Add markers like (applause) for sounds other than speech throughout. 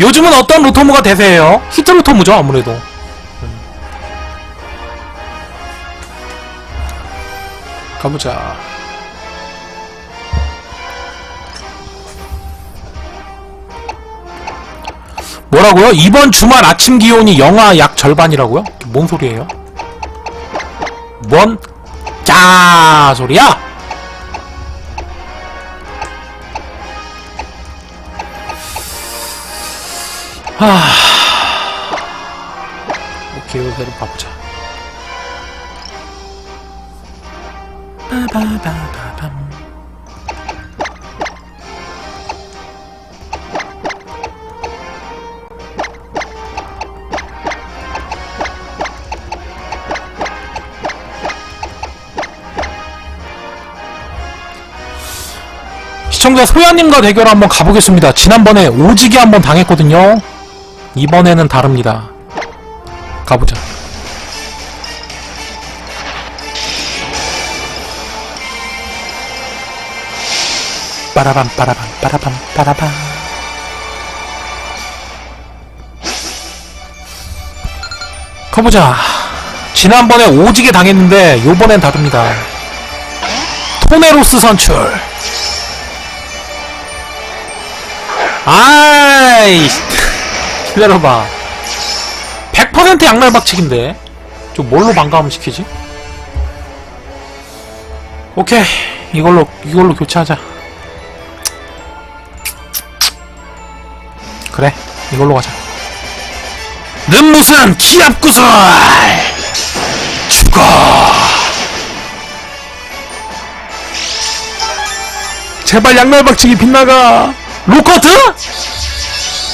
요즘은 어떤 로토무가 대세예요? 히트 로토무죠 아무래도 가보자 뭐라고요? 이번 주말 아침 기온이 영하 약 절반이라고요? 뭔 소리예요? 뭔 짜 소리야? 하... 오케이 이대로 봐보자 빠바바바밤 시청자 소야님과 대결 한번 가보겠습니다. 지난번에 오지게 한번 당했거든요. 이번에는 다릅니다. 가보자. 빠라밤 빠라밤 빠라밤 빠라밤 가보자. 지난번에 오지게 당했는데 요번엔 다릅니다. 토네로스 선출. 아이 기다려봐. 100% 양말 박치기인데. 좀 뭘로 반감을 시키지? 오케이. 이걸로 이걸로 교체하자. 그래. 이걸로 가자. 는 무슨 기압구슬 죽어! 제발 양말 박치기 빗나가. 로커트?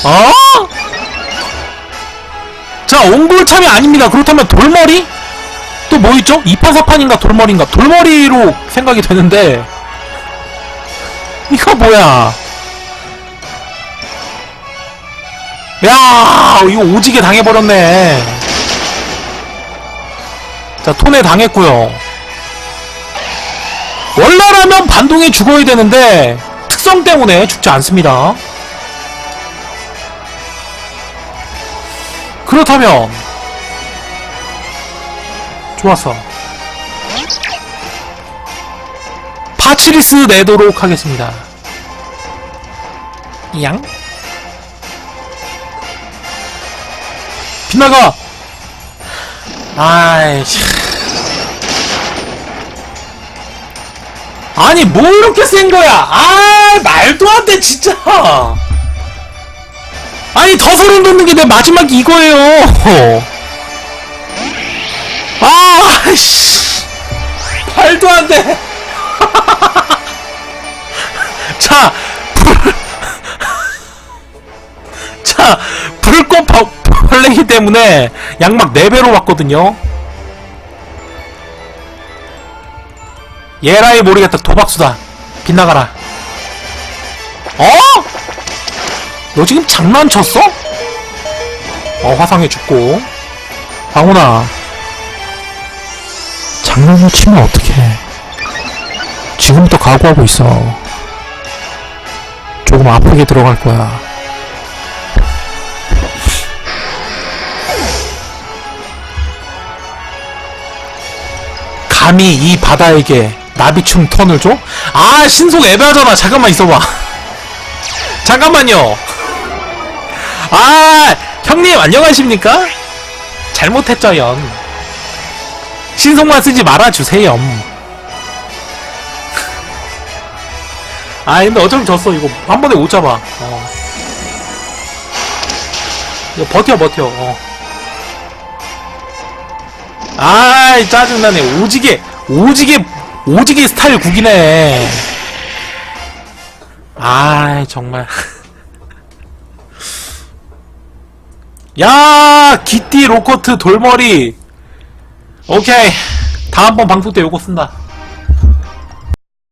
어? 자, 옹골참이 아닙니다. 그렇다면 돌머리? 또 뭐 있죠? 이파사판인가 돌머리인가? 돌머리로 생각이 되는데 이거 뭐야? 야, 이거 오지게 당해버렸네. 자, 톤에 당했고요. 원래라면 반동에 죽어야 되는데 특성 때문에 죽지 않습니다. 그렇다면 좋았어. 파치리스 내도록 하겠습니다. 양? 빗나가! 아이씨. 아니 뭐 이렇게 센 거야? 아 말도 안 돼 진짜 아니 더 소름 돋는 게 내 마지막 이거예요. 아 씨. 말도 안 돼. 자 불, (laughs) 자 불꽃 버- 벌레기 때문에 양막 4배로 왔거든요. 예라이 모르겠다. 도박수다. 빗나가라. 어? 너 지금 장난쳤어? 어 화상에 죽고. 방훈아. 장난을 치면 어떡해. 지금부터 각오하고 있어. 조금 아프게 들어갈 거야. 감히 이 바다에게 나비춤 턴을 줘? 아 신속 애매하잖아. 잠깐만 있어봐. (laughs) 잠깐만요 아 형님 안녕하십니까? 잘못했죠요. 신속만 쓰지 말아주세요. (laughs) 아 근데 어차피 졌어. 이거 한 번에 못 잡아. 어. 이거 버텨 버텨. 어. 아이 짜증나네. 오지게 오지게 오지게 스타일 국이네. 아이 정말 (laughs) 야 기띠 로커트 돌머리. 오케이. 다음번 방송 때 요거 쓴다